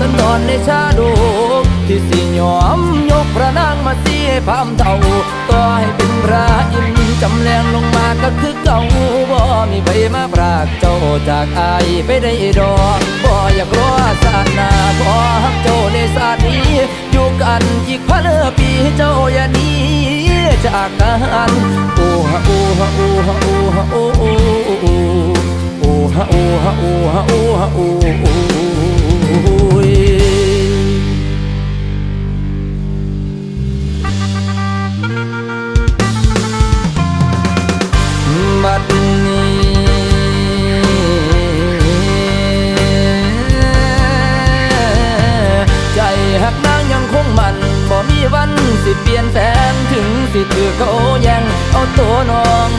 สันนนนในชาดกที่สิยอมยกพระนางมาเสียพามเท่าต่อให้เป็นพระอินทร์จำแรงลงมาก็คือเก่าบ่มีใบมาปรากเจ้าจากอายไปได้ดอกบ่อยากรอศาสนาขอฮักเจ้าในศาสนี้อยู่กันอีกพันปีเจ้าอย่าหนี้จากกันโอ้ฮะโอ้ฮะโอ้ฮะโอ้ฮะโอ้โอ้โอ้โอ้ฮะโอ้ฮะโอ้ฮะโอ้ฮะโอ้ ก็โอยังเอาตัวน้อง